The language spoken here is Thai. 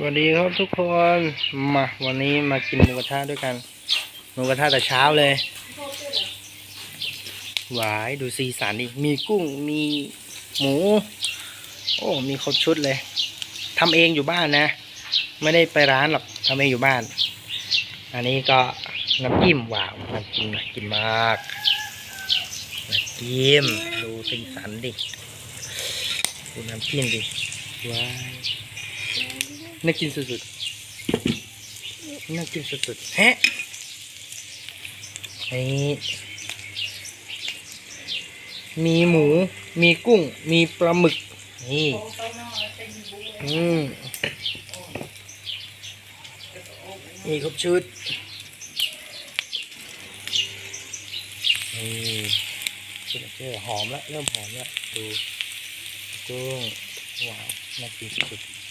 สวัสดีครับทุกคนมาวันนี้มากินหมูกระทะด้วยกันหมูกระทะแต่เช้าเลยหวายดูสีสันดิมีกุ้งมีหมู โอ้มีครบชุดเลยทำเองอยู่บ้านนะ ไม่ได้ไปร้านหรอกทำเองอยู่บ้าน อันนี้ก็น้ำจิ้มว้าวน้ำจิ้มน่ากินมากน้ำจิ้มดูสีสันดิดูน้ำจิ้มดิว้าย น่ากินสุดๆน่ากินสุดๆแฮะนี่มีหมู มีกุ้ง มีปลาหมึก นี่ อืมนี่ครบชุด นี่ชิมเจอหอมแล้ว เริ่มหอมแล้ว ดูกุ้งว้าว น่ากินสุดๆ